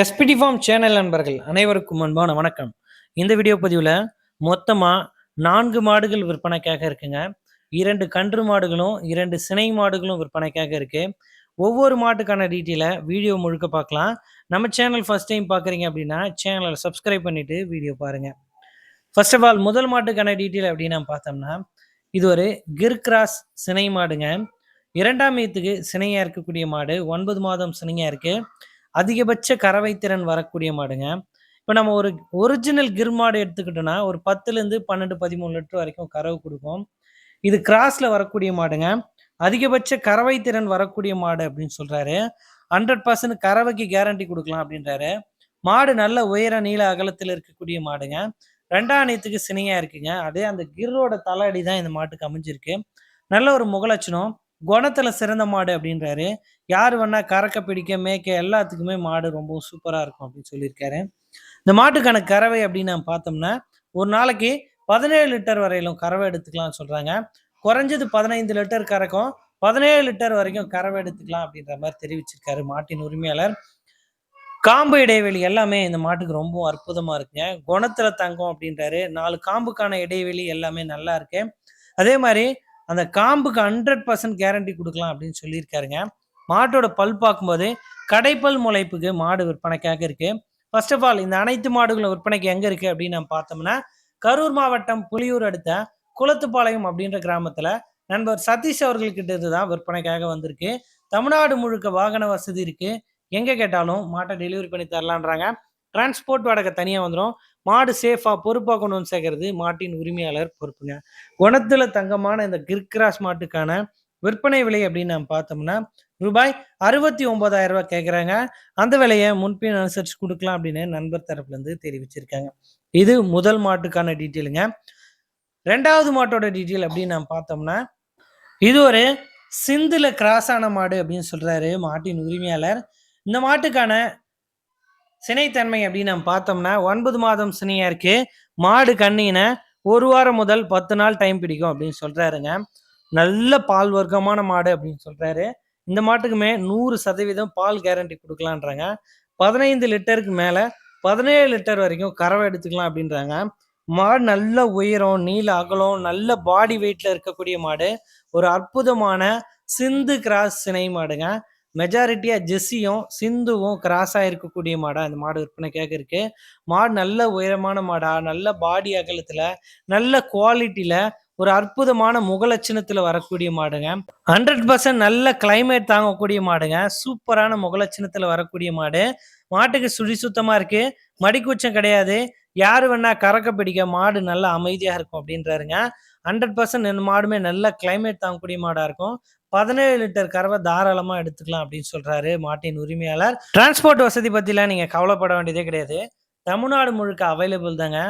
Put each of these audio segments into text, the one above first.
SPD form channel நண்பர்கள் அனைவருக்கும் அன்பான வணக்கம். இந்த வீடியோ பதிவில் மொத்தமாக நான்கு மாடுகள் விற்பனைக்காக இருக்குங்க. இரண்டு கன்று மாடுகளும் இரண்டு சினை மாடுகளும் விற்பனைக்காக இருக்கு. ஒவ்வொரு மாட்டுக்கான டீட்டெயிலை வீடியோ முழுக்க பார்க்கலாம். நம்ம சேனல் ஃபஸ்ட் டைம் பார்க்குறீங்க அப்படின்னா சேனலை சப்ஸ்கிரைப் பண்ணிவிட்டு வீடியோ பாருங்க. ஃபர்ஸ்ட் ஆஃப் ஆல் முதல் மாட்டுக்கான டீட்டெயில் அப்படின்னு பார்த்தோம்னா இது ஒரு கிர் கிராஸ் சினை மாடுங்க. இரண்டாம் ஈத்துக்கு சினையாக இருக்கக்கூடிய மாடு ஒன்பது மாதம் சினையாக இருக்குது அதிகபட்ச கறவை திறன் வரக்கூடிய மாடுங்க. இப்போ நம்ம ஒரு ஒரிஜினல் கிர் மாடு எடுத்துக்கிட்டோம்னா ஒரு பத்துலேருந்து பன்னெண்டு பதிமூணு லிட்டர் வரைக்கும் கறவை கொடுக்கும் இது கிராஸில் வரக்கூடிய மாடுங்க. அதிகபட்ச கறவை திறன் வரக்கூடிய மாடு அப்படின்னு சொல்கிறாரு ஹண்ட்ரட் பர்சன்ட் கறவைக்கு கேரண்டி கொடுக்கலாம் அப்படின்றாரு. மாடு நல்ல உயர நீள அகலத்தில் இருக்கக்கூடிய மாடுங்க. ரெண்டாம் நீத்துக்கு சினையாக இருக்குங்க. அதே அந்த கிர்ரோட தலையடி தான் இந்த மாட்டுக்கு அமைஞ்சிருக்கு. நல்ல ஒரு முகலட்சணம். குணத்தில் சிறந்த மாடு அப்படின்றாரு. யார் வேணால் கறக்க பிடிக்க மேய்க்க எல்லாத்துக்குமே மாடு ரொம்ப சூப்பராக இருக்கும் அப்படின்னு சொல்லியிருக்காரு. இந்த மாட்டுக்கான கறவை அப்படின்னு நம்ம பார்த்தோம்னா ஒரு நாளைக்கு பதினேழு லிட்டர் வரையிலும் கறவை எடுத்துக்கலாம்னு சொல்கிறாங்க குறைஞ்சது பதினைந்து லிட்டர் கறக்கும் பதினேழு லிட்டர் வரைக்கும் கறவை எடுத்துக்கலாம் அப்படின்ற மாதிரி தெரிவிச்சிருக்காரு மாட்டின் உரிமையாளர். காம்பு இடைவெளி எல்லாமே இந்த மாட்டுக்கு ரொம்ப அற்புதமாக இருக்குங்க. குணத்தில் தங்கம் அப்படின்றாரு. நாலு காம்புக்கான இடைவெளி எல்லாமே நல்லா இருக்கு. அதே மாதிரி அந்த காம்புக்கு ஹண்ட்ரட் பர்சன்ட் கேரண்டி கொடுக்கலாம் அப்படின்னு சொல்லியிருக்காருங்க. மாட்டோட பல் பார்க்கும்போது கடைப்பல் முளைப்புக்கு மாடு விற்பனைக்காக இருக்கு. ஃபர்ஸ்ட் ஆஃப் ஆல் இந்த அனைத்து மாடுகளும் விற்பனைக்கு எங்க இருக்கு அப்படின்னு நம்ம பார்த்தோம்னா கரூர் மாவட்டம் புலியூர் அடுத்த குளத்துப்பாளையம் அப்படின்ற கிராமத்துல நண்பர் சதீஷ் அவர்கள்கிட்ட இருந்து தான் விற்பனைக்காக வந்திருக்கு. தமிழ்நாடு முழுக்க வாகன வசதி இருக்கு. எங்க கேட்டாலும் மாட்டை டெலிவரி பண்ணி தரலான்றாங்க. டிரான்ஸ்போர்ட் வாடகை தனியாக வந்துடும் மாடு சேஃபாக பொறுப்பாக கொண்டு வந்து சேர்க்கறது மாட்டின் உரிமையாளர் பொறுப்புங்க. குணத்தில் தங்கமான இந்த கிர்கிராஸ் மாட்டுக்கான விற்பனை விலை அப்படின்னு நம்ம பார்த்தோம்னா ரூபாய் அறுபத்தி ஒன்பதாயிரம் ரூபாய் கேட்குறாங்க அந்த விலையை முன்பின் அனுசரித்து கொடுக்கலாம் அப்படின்னு நண்பர் தரப்புலேருந்து தெரிவிச்சிருக்காங்க. இது முதல் மாட்டுக்கான டீட்டெயிலுங்க. ரெண்டாவது மாட்டோட டீட்டெயில் அப்படின்னு நம்ம பார்த்தோம்னா இது ஒரு சிந்துல கிராஸ் ஆன மாடு அப்படின்னு சொல்றாரு மாட்டின் உரிமையாளர். இந்த மாட்டுக்கான சினைத்தன்மை அப்படின்னு நம்ம பார்த்தோம்னா ஒன்பது மாதம் சினையா இருக்கு. மாடு கண்ணின ஒரு வாரம் முதல் பத்து நாள் டைம் பிடிக்கும் அப்படின்னு சொல்றாருங்க. நல்ல பால் வர்க்கமான மாடு அப்படின்னு சொல்றாரு. இந்த மாட்டுக்குமே நூறு சதவீதம் பால் கேரண்டி கொடுக்கலான்றாங்க பதினைந்து லிட்டருக்கு மேல பதினேழு லிட்டர் வரைக்கும் கறவை எடுத்துக்கலாம் அப்படின்றாங்க. மாடு நல்ல உயரம் நீள அகலம் நல்ல பாடி வெயிட்ல இருக்கக்கூடிய மாடு. ஒரு அற்புதமான சிந்து கிராஸ் சினை மாடுங்க. மெஜாரிட்டியா ஜெஸ்ஸியும் சிந்துவும் கிராஸ் ஆயிருக்கக்கூடிய மாடா இந்த மாடு விற்பனைக்காக இருக்கு மாடு நல்ல உயரமான மாடா நல்ல பாடி அகலத்துல நல்ல குவாலிட்டியில ஒரு அற்புதமான முகலட்சணத்துல வரக்கூடிய மாடுங்க. ஹண்ட்ரட் பர்சன்ட் நல்ல கிளைமேட் தாங்கக்கூடிய மாடுங்க. சூப்பரான முகலட்சணத்துல வரக்கூடிய மாடு. மாட்டுக்கு சுழி சுத்தமா இருக்கு. மடிக்குச்சம் கிடையாது. யாரு வேணா கறக்க பிடிக்க மாடு நல்லா அமைதியா இருக்கும் அப்படின்றாருங்க. ஹண்ட்ரட் பர்சன்ட் இந்த மாடுமே நல்ல கிளைமேட் தாங்கக்கூடிய மாடா இருக்கும். பதினேழு லிட்டர் கறவை தாராளமாக எடுத்துக்கலாம் அப்படின்னு சொல்கிறாரு மாட்டின் உரிமையாளர். டிரான்ஸ்போர்ட் வசதி பற்றிலாம் நீங்கள் கவலைப்பட வேண்டியதே கிடையாது. தமிழ்நாடு முழுக்க அவைலபிள் தாங்க.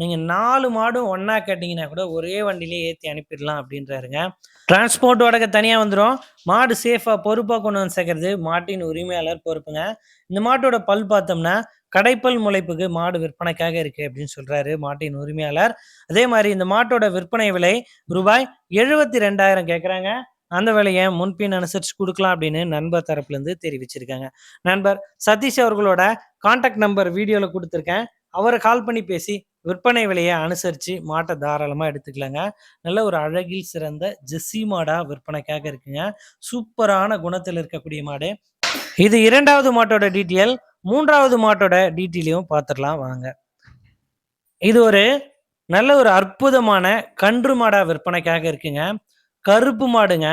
நீங்கள் நாலு மாடும் ஒன்றா கேட்டிங்கன்னா கூட ஒரே வண்டியிலேயே ஏற்றி அனுப்பிடலாம் அப்படின்றாருங்க. டிரான்ஸ்போர்ட் வடக்க தனியாக வந்துடும் மாடு சேஃபாக பொறுப்பாக கொண்டு வந்து சேர்க்கறது மாட்டின் உரிமையாளர் பொறுப்புங்க. இந்த மாட்டோட பல் பார்த்தோம்னா கடைப்பல் முளைப்புக்கு மாடு விற்பனைக்காக இருக்கு அப்படின்னு சொல்றாரு மாட்டின் உரிமையாளர். அதே மாதிரி இந்த மாட்டோட விற்பனை விலை ரூபாய் எழுபத்தி ரெண்டாயிரம் கேட்குறாங்க அந்த விலையை முன்பின் அனுசரிச்சு கொடுக்கலாம் அப்படின்னு நண்பர் தரப்புலேருந்து தெரிவிச்சிருக்காங்க. நண்பர் சதீஷ் அவர்களோட கான்டாக்ட் நம்பர் வீடியோவில் கொடுத்துருக்கேன். அவரை கால் பண்ணி பேசி விற்பனை விலையை அனுசரித்து மாட்டை தாராளமாக எடுத்துக்கலாங்க. நல்ல ஒரு அழகில் சிறந்த ஜெஸ்ஸி மாடா விற்பனைக்காக இருக்குங்க. சூப்பரான குணத்தில் இருக்கக்கூடிய மாடு. இது இரண்டாவது மாட்டோட டீட்டெயில் மூன்றாவது மாட்டோட டீட்டெயிலையும் பார்த்துடலாம் வாங்க. இது ஒரு நல்ல ஒரு அற்புதமான கன்று மாடா விற்பனைக்காக இருக்குங்க. கருப்பு மாடுங்க.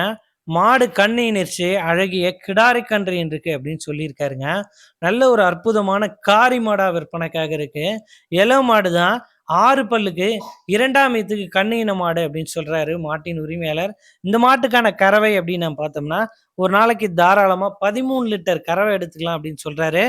மாடு கண்ணை நிற்சி அழகிய கிடாரி கன்று இருக்கு அப்படின்னு சொல்லியிருக்காருங்க. நல்ல ஒரு அற்புதமான காரி மாடா விற்பனைக்காக இருக்கு. இள மாடு தான் ஆறு பல்லுக்கு இரண்டாம் இதுக்கு கண்ணின மாடு அப்படின்னு சொல்றாரு மாட்டின் உரிமையாளர். இந்த மாட்டுக்கான கறவை அப்படின்னு நம்ம பார்த்தோம்னா ஒரு நாளைக்கு தாராளமா பதிமூணு லிட்டர் கறவை எடுத்துக்கலாம் அப்படின்னு சொல்றாரு.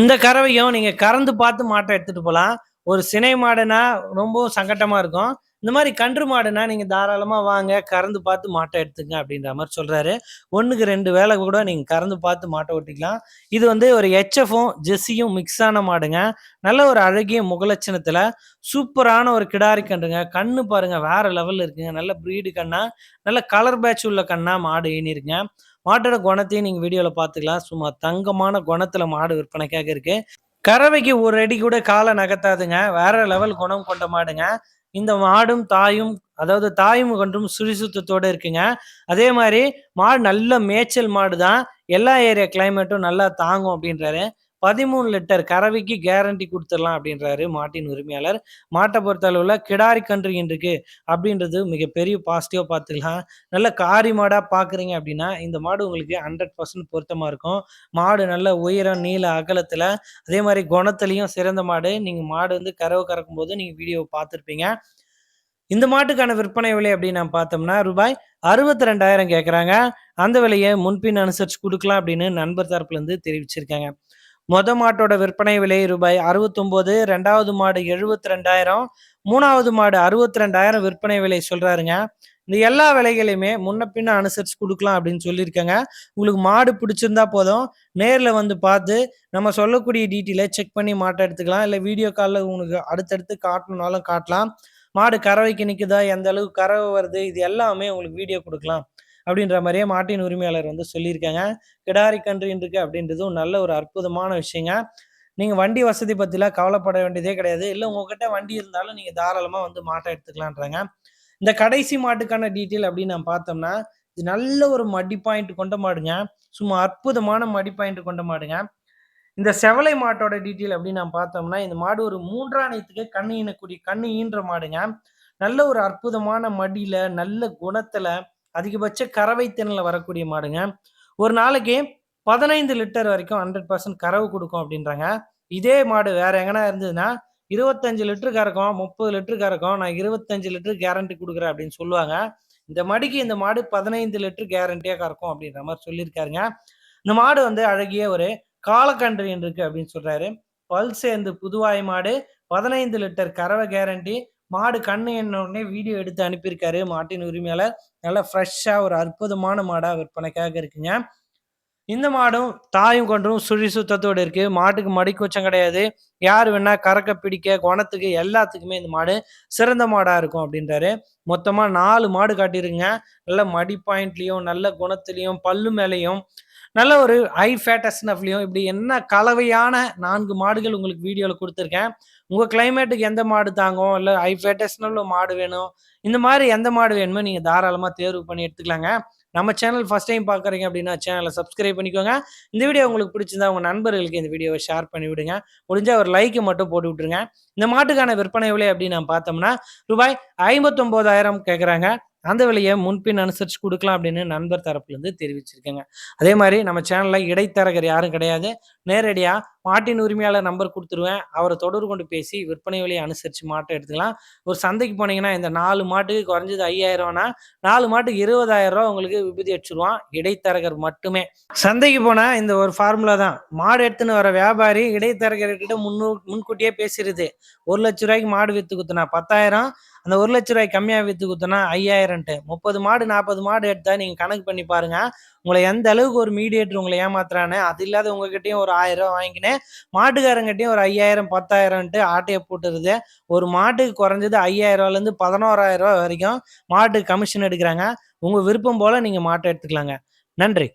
இந்த கறவையும் நீங்க கறந்து பார்த்து மாட்டை எடுத்துட்டு போகலாம் ஒரு சினை மாடுனா ரொம்பவும் சங்கட்டமா இருக்கும். இந்த மாதிரி கன்று மாடுனா நீங்கள் தாராளமாக வாங்க கறந்து பார்த்து மாட்டை எடுத்துங்க அப்படின்ற மாதிரி சொல்கிறாரு ஒன்றுக்கு ரெண்டு வேலை கூட நீங்கள் கறந்து பார்த்து மாட்டை ஓட்டிக்கலாம். இது வந்து ஒரு ஹெச்எஃப்பும் ஜெஸ்ஸியும் மிக்ஸ் ஆன மாடுங்க. நல்ல ஒரு அழகிய முகலட்சணத்தில் சூப்பரான ஒரு கிடாரி கன்றுங்க. கண்ணு பாருங்க வேறு லெவலில் இருக்குங்க. நல்ல ப்ரீடு கண்ணா நல்ல கலர் பேட்ச் உள்ள கண்ணா மாடு ஏனிருங்க மாட்டோட குணத்தையும் நீங்கள் வீடியோவில் பார்த்துக்கலாம். சும்மா தங்கமான குணத்தில் மாடு விற்பனைக்காக இருக்குது கறவைக்கு ஒரு அடி கூட காலை நகர்த்தாதுங்க. வேற லெவல் குணம் கொண்ட மாடுங்க. இந்த மாடும், தாயும் அதாவது தாயும் கன்றும் சுறுசுத்தத்தோடு இருக்குங்க. அதே மாதிரி மாடு நல்ல மேய்ச்சல் மாடு தான். எல்லா ஏரியா கிளைமேட்டும் நல்லா தாங்கும் அப்படின்றாரு 13 லிட்டர் கறவைக்கு கேரண்டி கொடுத்துடலாம் அப்படின்றாரு மாட்டின் உரிமையாளர். மாட்டை பொறுத்தளவுல கிடாரி கன்று ஈன்றுருக்கு அப்படின்றது மிகப்பெரிய பாசிட்டிவாக பார்த்துக்கலாம். நல்ல காரி மாடாக பார்க்குறீங்க அப்படின்னா இந்த மாடு உங்களுக்கு ஹண்ட்ரட் பர்சன்ட் பொருத்தமாக இருக்கும். மாடு நல்ல உயரம், நீள, அகலத்தில் அதே மாதிரி குணத்துலையும் சிறந்த மாடு. நீங்கள் மாடு வந்து கறவை கறக்கும் போது நீங்கள் வீடியோ பார்த்துருப்பீங்க. இந்த மாட்டுக்கான விற்பனை விலை அப்படின்னு நான் பார்த்தோம்னா, ரூபாய் 62,000 கேட்குறாங்க. அந்த விலையை முன்பின் அனுசரிச்சு கொடுக்கலாம் அப்படின்னு நண்பர் தரப்புலேருந்து தெரிவிச்சிருக்காங்க. மொத மாட்டோட விற்பனை விலை ரூபாய் 69, 2வது மாடு 72,000, 3வது மாடு 62,000 விற்பனை விலை சொல்றாருங்க. இந்த எல்லா விலைகளையுமே முன்ன பின்ன அனுசரிச்சு கொடுக்கலாம் அப்படின்னு சொல்லியிருக்கேங்க. உங்களுக்கு மாடு பிடிச்சிருந்தா போதும், நேரில் வந்து பார்த்து நம்ம சொல்லக்கூடிய டீட்டெயிலை செக் பண்ணி மாட்டை எடுத்துக்கலாம். இல்லை வீடியோ காலில் உங்களுக்கு அடுத்தடுத்து காட்டணும்னாலும் காட்டலாம். மாடு கறவைக்கு நிற்குதா எந்த அளவுக்கு கறவை வருது? இது எல்லாமே உங்களுக்கு வீடியோ கொடுக்கலாம் அப்படின்ற மாதிரியே மாட்டின் உரிமையாளர் வந்து சொல்லியிருக்காங்க. கிடாரி கன்று ஈன்றுருக்கு அப்டின்றதும் நல்ல ஒரு அற்புதமான விஷயங்க. நீங்கள் வண்டி வசதி பற்றிலாம் கவலைப்பட வேண்டியதே கிடையாது. இல்லை உங்ககிட்ட வண்டி இருந்தாலும் நீங்கள் தாராளமாக வந்து மாட்டை எடுத்துக்கலான்றாங்க. இந்த கடைசி மாட்டுக்கான டீட்டெயில் அப்படின்னு நம்ம பார்த்தோம்னா, இது நல்ல ஒரு மடி பாயிண்ட் கொண்ட மாடுங்க. சும்மா அற்புதமான மடி பாயிண்ட் கொண்ட மாடுங்க. இந்த செவலை மாட்டோட டீட்டெயில் அப்படின்னு நம்ம பார்த்தோம்னா, இந்த மாடு ஒரு மூன்றாணையத்துக்கு கண்ணு ஈனக்கூடிய கண்ணு ஈன்ற மாடுங்க. நல்ல ஒரு அற்புதமான மடியில, நல்ல குணத்துல, அதிகபட்ச கறவை திறனில் வரக்கூடிய மாடுங்க. ஒரு நாளைக்கு 15 லிட்டர் வரைக்கும் 100% கறவு கொடுக்கும் அப்படின்றாங்க இதே மாடு வேற எங்கன்னா இருந்ததுன்னா, இருபத்தஞ்சு லிட்டரு கறக்கும், முப்பது லிட்டரு கறக்கும். நான் இருபத்தஞ்சு லிட்டரு கேரண்டி கொடுக்குறேன் அப்படின்னு சொல்லுவாங்க. இந்த மடிக்கு இந்த மாடு 15 லிட்டர் கேரண்டியா கறக்கும் அப்படின்ற மாதிரி சொல்லியிருக்காருங்க. இந்த மாடு வந்து அழகிய ஒரு காலக்கன்று இருக்கு அப்படின்னு சொல்றாரு. பல் சேர்ந்து புதுவாய் மாடு, 15 லிட்டர் கறவை கேரண்டி. மாடு கண்ணு ஈன உடனே வீடியோ எடுத்து அனுப்பியிருக்காரு மாட்டின் உரிமையாளர். நல்லா ஃப்ரெஷ்ஷாக ஒரு அற்புதமான மாடாக விற்பனைக்காக இருக்குங்க. இந்த மாடும் தாயும் கொன்றும் சுழி சுத்தத்தோடு இருக்கு. மாட்டுக்கு மடிக்கூச்சம் கிடையாது. யார் வேணா கறக்க, பிடிக்க, குணத்துக்கு எல்லாத்துக்குமே இந்த மாடு சிறந்த மாடா இருக்கும் அப்படின்றாரு மொத்தமா நாலு மாடு காட்டியிருக்குங்க. நல்ல மடி பாயிண்ட்லயும், நல்ல குணத்துலயும் பல்லு மேலையும் நல்ல ஒரு ஹை ஃபேட்டஸ்னஃப்லயும் இப்படி என்ன கலவையான நான்கு மாடுகள் உங்களுக்கு வீடியோவில் கொடுத்துருக்கேன் உங்கள் கிளைமேட்டுக்கு எந்த மாடு தாங்கும்? இல்லை ஹை ஃபேட்டஸ்னல்ல மாடு வேணும். இந்த மாதிரி எந்த மாடு வேணுமோ நீங்கள் தாராளமாக தேர்வு பண்ணி எடுத்துக்கலாங்க. நம்ம சேனல் ஃபஸ்ட் டைம் பார்க்குறீங்க அப்படின்னா சேனலை சப்ஸ்கிரைப் பண்ணிக்கோங்க. இந்த வீடியோ உங்களுக்கு பிடிச்சிருந்தா உங்கள் நண்பர்களுக்கு இந்த வீடியோவை ஷேர் பண்ணி விடுங்க. முடிஞ்சால் ஒரு லைக்கு மட்டும் போட்டு விட்டுருங்க. இந்த மாட்டுக்கான விற்பனை விலை அப்படின்னு நான் பார்த்தோம்னா, ரூபாய் 59,000 கேட்குறாங்க. அந்த விலையை முன்பின் அனுசரிச்சு கொடுக்கலாம் அப்படின்னு நண்பர் தரப்புலேருந்து தெரிவிச்சிருக்கேங்க. அதே மாதிரி நம்ம சேனலில் இடைத்தரகர் யாரும் கிடையாது. நேரடியாக மாட்டின் உரிமையாளர் நம்பர் கொடுத்துருவேன் அவரை தொடர்பு கொண்டு பேசி விற்பனை விலையை அனுசரித்து மாட்டை எடுத்துக்கலாம். ஒரு சந்தைக்கு போனீங்கன்னா, இந்த நாலு மாட்டுக்கு குறைஞ்சது 5,000னா 4 மாட்டுக்கு இருபதாயிரம் ரூபா உங்களுக்கு விபதி அடிச்சிருவான் இடைத்தரகர் மட்டுமே. சந்தைக்கு போனால் இந்த ஒரு ஃபார்முலா தான். மாடு எடுத்துன்னு வர வியாபாரி இடைத்தரகர்கிட்ட முன்னூ முன்கூட்டியே பேசுறது ஒரு லட்ச ரூபாய்க்கு மாடு விற்று குத்துனா பத்தாயிரம் அந்த ரூ. 1,00,000 கம்மியா வித்து குடுத்தனா 5,000ன்ட்டு 30 மாடு, 40 மாடு எடுத்தால் நீங்கள் கணக்கு பண்ணி பாருங்க. உங்களை எந்த அளவுக்கு ஒரு மீடியேட்டர் உங்களை ஏமாத்துறான்னு. அது இல்லாத உங்ககிட்டயும் ஒரு ஆயிரம் ரூபா வாங்கினேன் மாட்டுக்காரங்கிட்டையும் ஒரு ஐயாயிரம் பத்தாயிரம்ட்டு ஆட்டையை போட்டுருது. ஒரு மாட்டுக்கு குறைஞ்சது ரூ. 5,000லேருந்து ரூ. 11,000 வரைக்கும் மாட்டுக்கு கமிஷன் எடுக்கிறாங்க உங்கள் விருப்பம் போல் நீங்கள் மாட்டை எடுத்துக்கலாங்க. நன்றி.